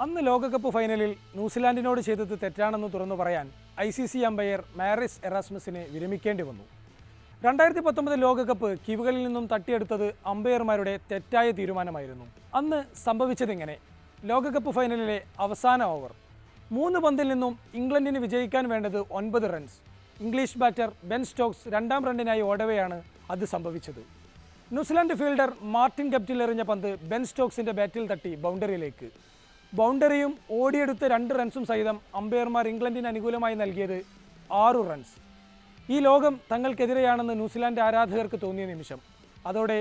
അന്ന് ലോകകപ്പ് ഫൈനലിൽ ന്യൂസിലാൻഡിനോട് ചെയ്തത് തെറ്റാണെന്ന് തുറന്നു പറയാൻ I C C umpire Marais എറാസ്മസിനെ വിരമിക്കേണ്ടി വന്നു. രണ്ടായിരത്തി പത്തൊമ്പത് ലോകകപ്പ് കിവുകളിൽ നിന്നും തട്ടിയെടുത്തത് അമ്പയർമാരുടെ തെറ്റായ തീരുമാനമായിരുന്നു. അന്ന് സംഭവിച്ചതിങ്ങനെ? ലോകകപ്പ് ഫൈനലിലെ അവസാന ഓവർ. മൂന്ന് പന്തിൽ നിന്നും ഇംഗ്ലണ്ടിന് വിജയിക്കാൻ വേണ്ടത് ഒൻപത് runs. English batter Ben Stokes രണ്ടാം റണ്ണിനായി ഓടവെയാണ് അത് സംഭവിച്ചത്. ന്യൂസിലാൻഡ് ഫീൽഡർ മാർട്ടിൻ കപ്റ്റിൽ എറിഞ്ഞ പന്ത് ബെൻ സ്റ്റോക്സിന്റെ ബാറ്റിൽ തട്ടി ബൗണ്ടറിയിലേക്ക്. ബൗണ്ടറിയും ഓടിയെടുത്ത രണ്ട് റൺസും സഹിതം അമ്പയർമാർ ഇംഗ്ലണ്ടിന് അനുകൂലമായി നൽകിയത് ആറു റൺസ്. ഈ ലോകം തങ്ങൾക്കെതിരെയാണെന്ന് ന്യൂസിലാൻഡ് ആരാധകർക്ക് തോന്നിയ നിമിഷം. അതോടെ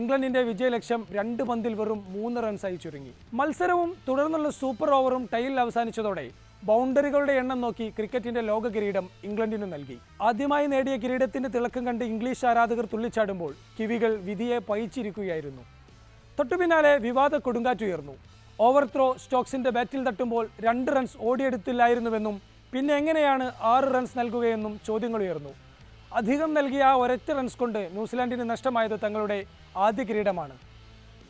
ഇംഗ്ലണ്ടിന്റെ വിജയലക്ഷ്യം രണ്ട് പന്തിൽ വെറും മൂന്ന് റൺസായി ചുരുങ്ങി. മത്സരവും തുടർന്നുള്ള സൂപ്പർ ഓവറും ടൈലിൽ അവസാനിച്ചതോടെ ബൗണ്ടറികളുടെ എണ്ണം നോക്കി ക്രിക്കറ്റിന്റെ ലോക കിരീടം ഇംഗ്ലണ്ടിനു നൽകി. ആദ്യമായി നേടിയ കിരീടത്തിന്റെ തിളക്കം കണ്ട് ഇംഗ്ലീഷ് ആരാധകർ തുള്ളിച്ചാടുമ്പോൾ കിവികൾ വിധിയെ പയിച്ചിരിക്കുകയായിരുന്നു തൊട്ടുപിന്നാലെ വിവാദ കൊടുങ്കാറ്റുയർന്നു ഓവർ ത്രോ സ്റ്റോക്സിന്റെ ബാറ്റിൽ തട്ടുമ്പോൾ രണ്ട് റൺസ് ഓടിയെടുത്തില്ലായിരുന്നുവെന്നും പിന്നെ എങ്ങനെയാണ് ആറ് റൺസ് നൽകുകയെന്നും ചോദ്യങ്ങൾ ഉയർന്നു. അധികം നൽകിയ ആ ഒരൊറ്റ റൺസ് കൊണ്ട് ന്യൂസിലാൻഡിന് നഷ്ടമായത് തങ്ങളുടെ ആദ്യ കിരീടമാണ്.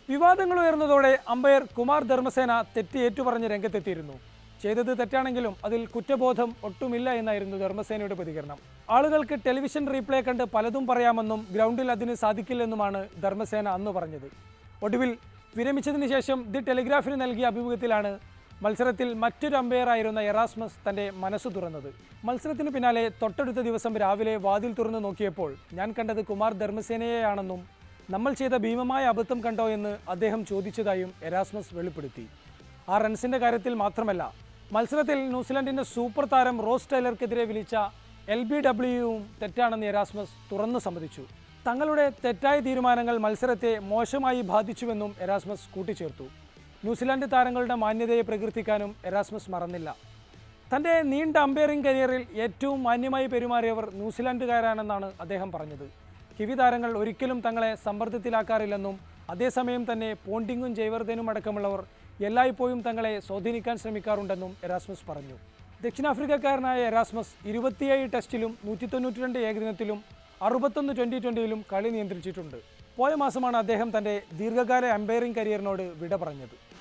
വിവാദങ്ങൾ ഉയർന്നതോടെ അമ്പയർ കുമാർ ധർമ്മസേന തെറ്റ് ഏറ്റുപറഞ്ഞ് രംഗത്തെത്തിയിരുന്നു. ചെയ്തത് തെറ്റാണെങ്കിലും അതിൽ കുറ്റബോധം ഒട്ടുമില്ല എന്നായിരുന്നു ധർമ്മസേനയുടെ പ്രതികരണം. ആളുകൾക്ക് ടെലിവിഷൻ റീപ്ലേ കണ്ട് പലതും പറയാമെന്നും ഗ്രൗണ്ടിൽ അതിന് സാധിക്കില്ലെന്നുമാണ് ധർമ്മസേന അന്ന് പറഞ്ഞത്. ഒടുവിൽ വിരമിച്ചതിന് ശേഷം ദി ടെലിഗ്രാഫിന് നൽകിയ അഭിമുഖത്തിലാണ് മത്സരത്തിൽ മറ്റൊരു അമ്പയറായിരുന്ന എറാസ്മസ് തന്റെ മനസ്സ് തുറന്നത്. മത്സരത്തിന് പിന്നാലെ തൊട്ടടുത്ത ദിവസം രാവിലെ വാതിൽ തുറന്നു നോക്കിയപ്പോൾ ഞാൻ കണ്ടത് കുമാർ ധർമ്മസേനയെയാണെന്നും നമ്മൾ ചെയ്ത ഭീമമായ അബദ്ധം കണ്ടോ എന്ന് അദ്ദേഹം ചോദിച്ചതായും എറാസ്മസ് വെളിപ്പെടുത്തി. ആ റൺസിന്റെ കാര്യത്തിൽ മാത്രമല്ല മത്സരത്തിൽ ന്യൂസിലൻഡിന്റെ സൂപ്പർ താരം റോസ് ടൈലർക്കെതിരെ വിളിച്ച എൽ ബി ഡബ്ല്യുവും തെറ്റാണെന്ന് എറാസ്മസ് തുറന്നു സമ്മതിച്ചു. തങ്ങളുടെ തെറ്റായ തീരുമാനങ്ങൾ മത്സരത്തെ മോശമായി ബാധിച്ചുവെന്നും എറാസ്മസ് കൂട്ടിച്ചേർത്തു. ന്യൂസിലാൻഡ് താരങ്ങളുടെ മാന്യതയെ പ്രകീർത്തിക്കാനും എറാസ്മസ് മറന്നില്ല. തന്റെ നീണ്ട അമ്പയറിംഗ് കരിയറിൽ ഏറ്റവും മാന്യമായി പെരുമാറിയവർ ന്യൂസിലാൻഡുകാരാണെന്നാണ് അദ്ദേഹം പറഞ്ഞത്. കിവി താരങ്ങൾ ഒരിക്കലും തങ്ങളെ സമ്മർദ്ദത്തിലാക്കാറില്ലെന്നും അതേസമയം തന്നെ പോണ്ടിങ്ങും ജയവർദ്ധനും അടക്കമുള്ളവർ എല്ലായ്പ്പോഴും തങ്ങളെ സ്വാധീനിക്കാൻ ശ്രമിക്കാറുണ്ടെന്നും എറാസ്മസ് പറഞ്ഞു. ദക്ഷിണാഫ്രിക്കക്കാരനായ എറാസ്മസ് ഇരുപത്തിയേഴ് ടെസ്റ്റിലും നൂറ്റി തൊണ്ണൂറ്റി ഏകദിനത്തിലും അറുപത്തൊന്ന് ട്വന്റി ട്വന്റിയിലും കളി നിയന്ത്രിച്ചിട്ടുണ്ട്. പോയ മാസമാണ് അദ്ദേഹം തന്റെ ദീർഘകാല അമ്പയറിംഗ് കരിയറിനോട് വിട പറഞ്ഞത്.